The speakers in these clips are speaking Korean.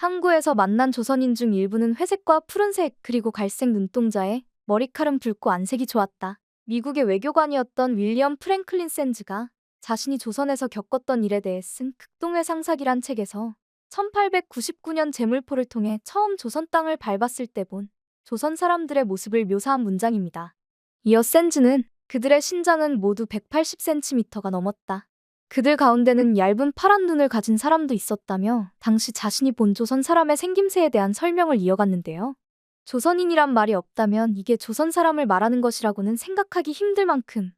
항구에서 만난 조선인 중 일부는 회색과 푸른색 그리고 갈색 눈동자에 머리칼은 붉고 안색이 좋았다. 미국의 외교관이었던 윌리엄 프랭클린 샌즈가 자신이 조선에서 겪었던 일에 대해 쓴 극동의 상사기란 책에서 1899년 제물포를 통해 처음 조선 땅을 밟았을 때 본 조선 사람들의 모습을 묘사한 문장입니다. 이어 샌즈는 그들의 신장은 모두 180cm가 넘었다. 그들 가운데는 얇은 파란 눈을 가진 사람도 있었다며 당시 자신이 본 조선 사람의 생김새에 대한 설명을 이어갔는데요. 조선인이란 말이 없다면 이게 조선 사람을 말하는 것이라고는 생각하기 힘들 만큼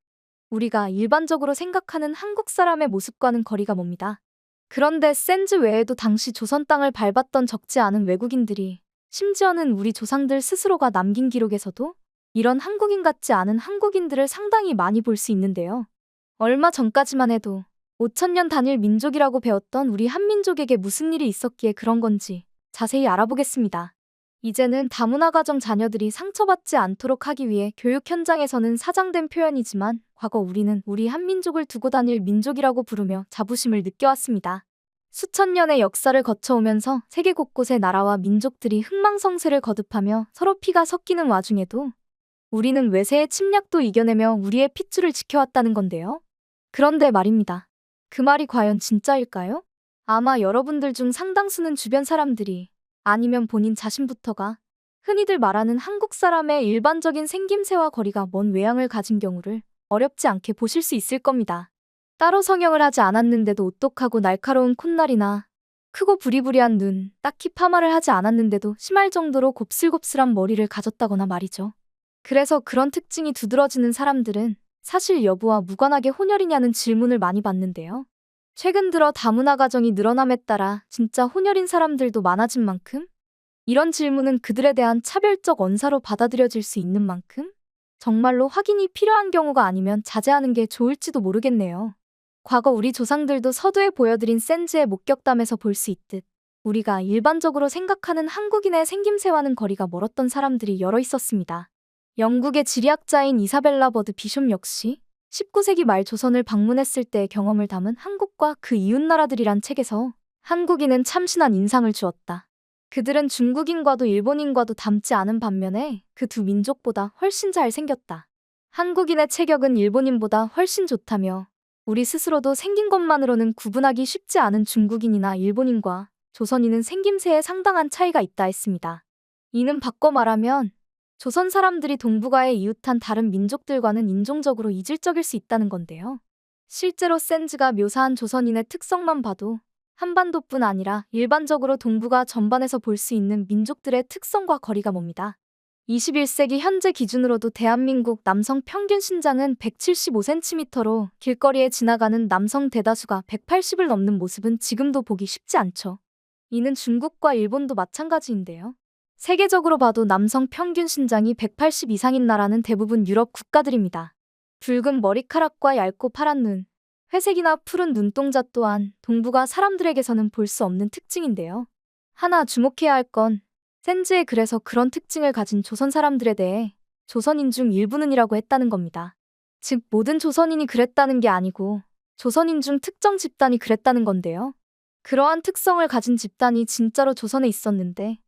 우리가 일반적으로 생각하는 한국 사람의 모습과는 거리가 멉니다. 그런데 샌즈 외에도 당시 조선 땅을 밟았던 적지 않은 외국인들이 심지어는 우리 조상들 스스로가 남긴 기록에서도 이런 한국인 같지 않은 한국인들을 상당히 많이 볼 수 있는데요. 얼마 전까지만 해도 5천년 단일 민족이라고 배웠던 우리 한민족에게 무슨 일이 있었기에 그런 건지 자세히 알아보겠습니다. 이제는 다문화 가정 자녀들이 상처받지 않도록 하기 위해 교육 현장에서는 사장된 표현이지만 과거 우리는 우리 한민족을 두고 다닐 민족이라고 부르며 자부심을 느껴왔습니다. 수천 년의 역사를 거쳐오면서 세계 곳곳의 나라와 민족들이 흥망성쇠를 거듭하며 서로 피가 섞이는 와중에도 우리는 외세의 침략도 이겨내며 우리의 핏줄을 지켜왔다는 건데요. 그런데 말입니다. 그 말이 과연 진짜일까요? 아마 여러분들 중 상당수는 주변 사람들이 아니면 본인 자신부터가 흔히들 말하는 한국 사람의 일반적인 생김새와 거리가 먼 외양을 가진 경우를 어렵지 않게 보실 수 있을 겁니다. 따로 성형을 하지 않았는데도 오똑하고 날카로운 콧날이나 크고 부리부리한 눈, 딱히 파마를 하지 않았는데도 심할 정도로 곱슬곱슬한 머리를 가졌다거나 말이죠. 그래서 그런 특징이 두드러지는 사람들은 사실 여부와 무관하게 혼혈이냐는 질문을 많이 받는데요. 최근 들어 다문화 가정이 늘어남에 따라 진짜 혼혈인 사람들도 많아진 만큼 이런 질문은 그들에 대한 차별적 언사로 받아들여질 수 있는 만큼 정말로 확인이 필요한 경우가 아니면 자제하는 게 좋을지도 모르겠네요. 과거 우리 조상들도 서두에 보여드린 샌즈의 목격담에서 볼 수 있듯 우리가 일반적으로 생각하는 한국인의 생김새와는 거리가 멀었던 사람들이 여러 있었습니다. 영국의 지리학자인 이사벨라 버드 비숍 역시 19세기 말 조선을 방문했을 때의 경험을 담은 한국과 그 이웃나라들이란 책에서 한국인은 참신한 인상을 주었다. 그들은 중국인과도 일본인과도 닮지 않은 반면에 그 두 민족보다 훨씬 잘 생겼다. 한국인의 체격은 일본인보다 훨씬 좋다며 우리 스스로도 생긴 것만으로는 구분하기 쉽지 않은 중국인이나 일본인과 조선인은 생김새에 상당한 차이가 있다 했습니다. 이는 바꿔 말하면 조선 사람들이 동북아에 이웃한 다른 민족들과는 인종적으로 이질적일 수 있다는 건데요. 실제로 샌즈가 묘사한 조선인의 특성만 봐도 한반도뿐 아니라 일반적으로 동북아 전반에서 볼 수 있는 민족들의 특성과 거리가 멉니다. 21세기 현재 기준으로도 대한민국 남성 평균 신장은 175cm로 길거리에 지나가는 남성 대다수가 180을 넘는 모습은 지금도 보기 쉽지 않죠. 이는 중국과 일본도 마찬가지인데요. 세계적으로 봐도 남성 평균 신장이 180 이상인 나라는 대부분 유럽 국가들입니다. 붉은 머리카락과 얇고 파란 눈, 회색이나 푸른 눈동자 또한 동북아 사람들에게서는 볼 수 없는 특징인데요. 하나 주목해야 할건 샌즈에 그래서 그런 특징을 가진 조선 사람들에 대해 조선인 중 일부는이라고 했다는 겁니다. 즉 모든 조선인이 그랬다는 게 아니고 조선인 중 특정 집단이 그랬다는 건데요. 그러한 특성을 가진 집단이 진짜로 조선에 있었는데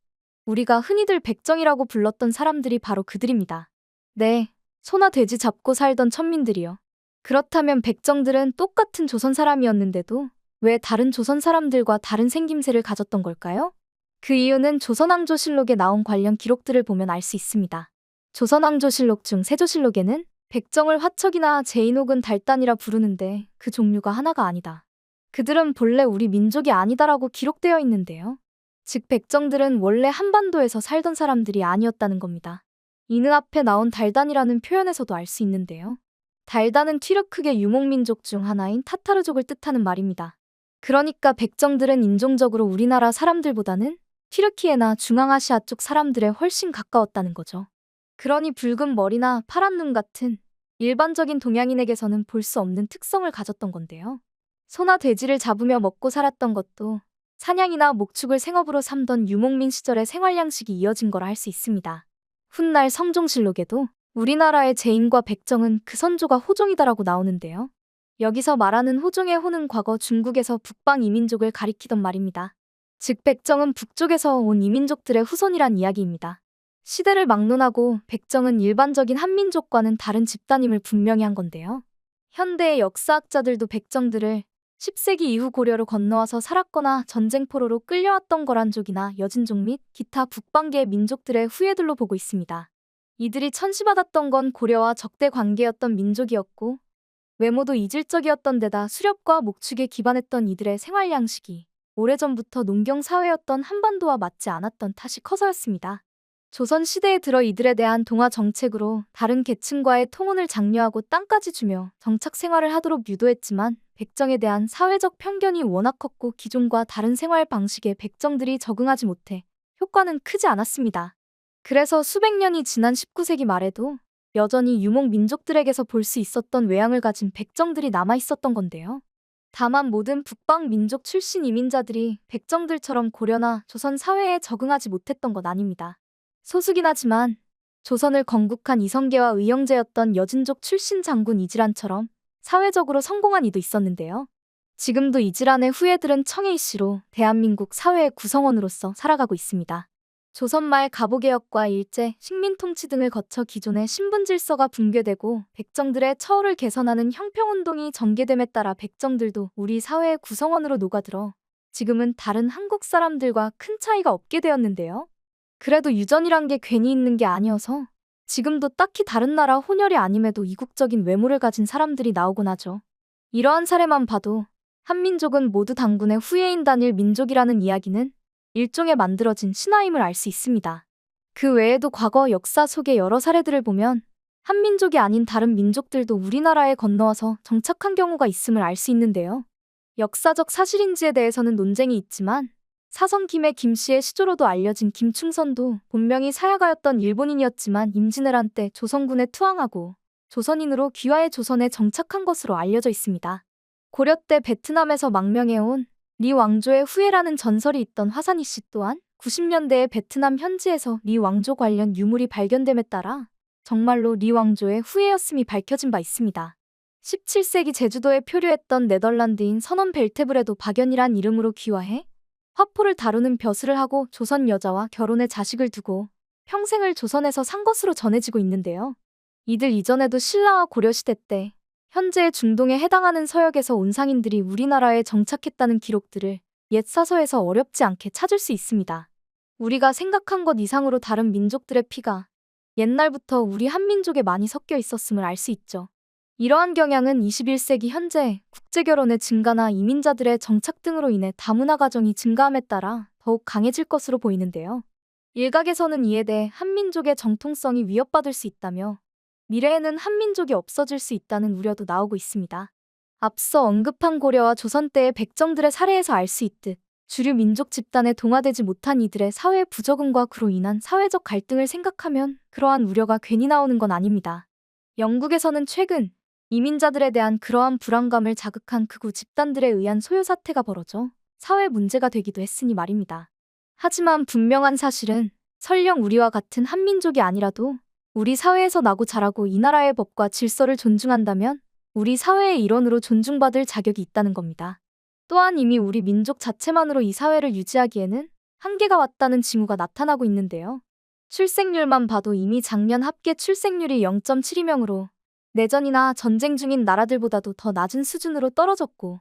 우리가 흔히들 백정이라고 불렀던 사람들이 바로 그들입니다. 네, 소나 돼지 잡고 살던 천민들이요. 그렇다면 백정들은 똑같은 조선 사람이었는데도 왜 다른 조선 사람들과 다른 생김새를 가졌던 걸까요? 그 이유는 조선왕조실록에 나온 관련 기록들을 보면 알 수 있습니다. 조선왕조실록 중 세조실록에는 백정을 화척이나 제인 혹은 달단이라 부르는데 그 종류가 하나가 아니다. 그들은 본래 우리 민족이 아니다라고 기록되어 있는데요. 즉 백정들은 원래 한반도에서 살던 사람들이 아니었다는 겁니다. 이는 앞에 나온 달단이라는 표현에서도 알 수 있는데요. 달단은 튀르크계 유목민족 중 하나인 타타르족을 뜻하는 말입니다. 그러니까 백정들은 인종적으로 우리나라 사람들보다는 튀르키예나 중앙아시아 쪽 사람들에 훨씬 가까웠다는 거죠. 그러니 붉은 머리나 파란 눈 같은 일반적인 동양인에게서는 볼 수 없는 특성을 가졌던 건데요. 소나 돼지를 잡으며 먹고 살았던 것도 사냥이나 목축을 생업으로 삼던 유목민 시절의 생활 양식이 이어진 거라 할 수 있습니다. 훗날 성종실록에도 우리나라의 제인과 백정은 그 선조가 호종이다라고 나오는데요. 여기서 말하는 호종의 호는 과거 중국에서 북방 이민족을 가리키던 말입니다. 즉 백정은 북쪽에서 온 이민족들의 후손이란 이야기입니다. 시대를 막론하고 백정은 일반적인 한민족과는 다른 집단임을 분명히 한 건데요. 현대의 역사학자들도 백정들을 10세기 이후 고려로 건너와서 살았거나 전쟁포로로 끌려왔던 거란족이나 여진족 및 기타 북방계의 민족들의 후예들로 보고 있습니다. 이들이 천시받았던 건 고려와 적대 관계였던 민족이었고 외모도 이질적이었던 데다 수렵과 목축에 기반했던 이들의 생활 양식이 오래전부터 농경 사회였던 한반도와 맞지 않았던 탓이 커서였습니다. 조선 시대에 들어 이들에 대한 동화 정책으로 다른 계층과의 통혼을 장려하고 땅까지 주며 정착 생활을 하도록 유도했지만 백정에 대한 사회적 편견이 워낙 컸고 기존과 다른 생활 방식에 백정들이 적응하지 못해 효과는 크지 않았습니다. 그래서 수백 년이 지난 19세기 말에도 여전히 유목 민족들에게서 볼 수 있었던 외양을 가진 백정들이 남아 있었던 건데요. 다만 모든 북방 민족 출신 이민자들이 백정들처럼 고려나 조선 사회에 적응하지 못했던 건 아닙니다. 소수긴 하지만 조선을 건국한 이성계와 의영제였던 여진족 출신 장군 이질안처럼 사회적으로 성공한 이도 있었는데요. 지금도 이질안의 후예들은 청해 이 씨로 대한민국 사회의 구성원으로서 살아가고 있습니다. 조선 말 가보개혁과 일제, 식민통치 등을 거쳐 기존의 신분 질서가 붕괴되고 백정들의 처우를 개선하는 형평운동이 전개됨에 따라 백정들도 우리 사회의 구성원으로 녹아들어 지금은 다른 한국 사람들과 큰 차이가 없게 되었는데요. 그래도 유전이란 게 괜히 있는 게 아니어서 지금도 딱히 다른 나라 혼혈이 아님에도 이국적인 외모를 가진 사람들이 나오곤 하죠. 이러한 사례만 봐도 한민족은 모두 당군의 후예인 단일 민족이라는 이야기는 일종의 만들어진 신화임을 알 수 있습니다. 그 외에도 과거 역사 속의 여러 사례들을 보면 한민족이 아닌 다른 민족들도 우리나라에 건너와서 정착한 경우가 있음을 알 수 있는데요. 역사적 사실인지에 대해서는 논쟁이 있지만 사성 김의 김씨의 시조로도 알려진 김충선도 본명이 사야가였던 일본인이었지만 임진왜란 때 조선군에 투항하고 조선인으로 귀화해 조선에 정착한 것으로 알려져 있습니다. 고려 때 베트남에서 망명해온 리 왕조의 후예라는 전설이 있던 화산이 씨 또한 90년대에 베트남 현지에서 리 왕조 관련 유물이 발견됨에 따라 정말로 리 왕조의 후예였음이 밝혀진 바 있습니다. 17세기 제주도에 표류했던 네덜란드인 선원 벨테블에도 박연이란 이름으로 귀화해 화포를 다루는 벼슬을 하고 조선 여자와 결혼해 자식을 두고 평생을 조선에서 산 것으로 전해지고 있는데요. 이들 이전에도 신라와 고려시대 때 현재 중동에 해당하는 서역에서 온 상인들이 우리나라에 정착했다는 기록들을 옛 사서에서 어렵지 않게 찾을 수 있습니다. 우리가 생각한 것 이상으로 다른 민족들의 피가 옛날부터 우리 한민족에 많이 섞여 있었음을 알 수 있죠. 이러한 경향은 21세기 현재 국제결혼의 증가나 이민자들의 정착 등으로 인해 다문화 가정이 증가함에 따라 더욱 강해질 것으로 보이는데요. 일각에서는 이에 대해 한민족의 정통성이 위협받을 수 있다며 미래에는 한민족이 없어질 수 있다는 우려도 나오고 있습니다. 앞서 언급한 고려와 조선 때의 백정들의 사례에서 알 수 있듯 주류 민족 집단에 동화되지 못한 이들의 사회 부적응과 그로 인한 사회적 갈등을 생각하면 그러한 우려가 괜히 나오는 건 아닙니다. 영국에서는 최근 이민자들에 대한 그러한 불안감을 자극한 극우 집단들에 의한 소요 사태가 벌어져 사회 문제가 되기도 했으니 말입니다. 하지만 분명한 사실은 설령 우리와 같은 한민족이 아니라도 우리 사회에서 나고 자라고 이 나라의 법과 질서를 존중한다면 우리 사회의 일원으로 존중받을 자격이 있다는 겁니다. 또한 이미 우리 민족 자체만으로 이 사회를 유지하기에는 한계가 왔다는 징후가 나타나고 있는데요. 출생률만 봐도 이미 작년 합계 출생률이 0.72명으로 내전이나 전쟁 중인 나라들보다도 더 낮은 수준으로 떨어졌고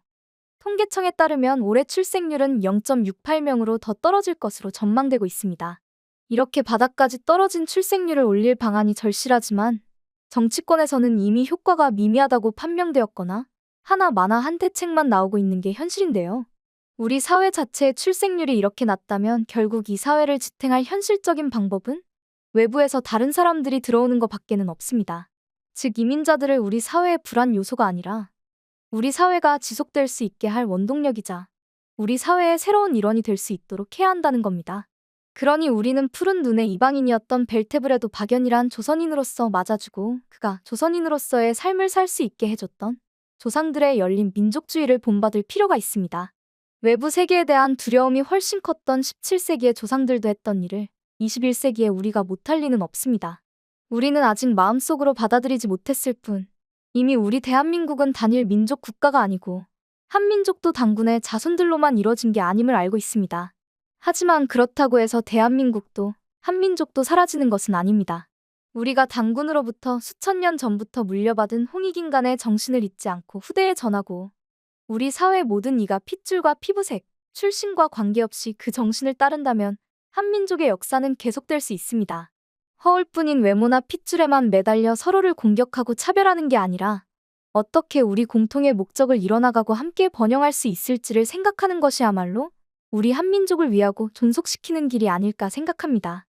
통계청에 따르면 올해 출생률은 0.68명으로 더 떨어질 것으로 전망되고 있습니다. 이렇게 바닥까지 떨어진 출생률을 올릴 방안이 절실하지만 정치권에서는 이미 효과가 미미하다고 판명되었거나 하나 마나 한 대책만 나오고 있는 게 현실인데요. 우리 사회 자체의 출생률이 이렇게 낮다면 결국 이 사회를 지탱할 현실적인 방법은 외부에서 다른 사람들이 들어오는 것 밖에는 없습니다. 즉, 이민자들을 우리 사회의 불안 요소가 아니라 우리 사회가 지속될 수 있게 할 원동력이자 우리 사회의 새로운 일원이 될 수 있도록 해야 한다는 겁니다. 그러니 우리는 푸른 눈의 이방인이었던 벨테브레도 박연이란 조선인으로서 맞아주고 그가 조선인으로서의 삶을 살 수 있게 해줬던 조상들의 열린 민족주의를 본받을 필요가 있습니다. 외부 세계에 대한 두려움이 훨씬 컸던 17세기의 조상들도 했던 일을 21세기에 우리가 못할 리는 없습니다. 우리는 아직 마음속으로 받아들이지 못했을 뿐 이미 우리 대한민국은 단일 민족 국가가 아니고 한민족도 당군의 자손들로만 이뤄진 게 아님을 알고 있습니다. 하지만 그렇다고 해서 대한민국도 한민족도 사라지는 것은 아닙니다. 우리가 당군으로부터 수천 년 전부터 물려받은 홍익인간의 정신을 잊지 않고 후대에 전하고 우리 사회 모든 이가 핏줄과 피부색, 출신과 관계없이 그 정신을 따른다면 한민족의 역사는 계속될 수 있습니다. 허울뿐인 외모나 핏줄에만 매달려 서로를 공격하고 차별하는 게 아니라 어떻게 우리 공통의 목적을 이뤄나가고 함께 번영할 수 있을지를 생각하는 것이야말로 우리 한민족을 위하고 존속시키는 길이 아닐까 생각합니다.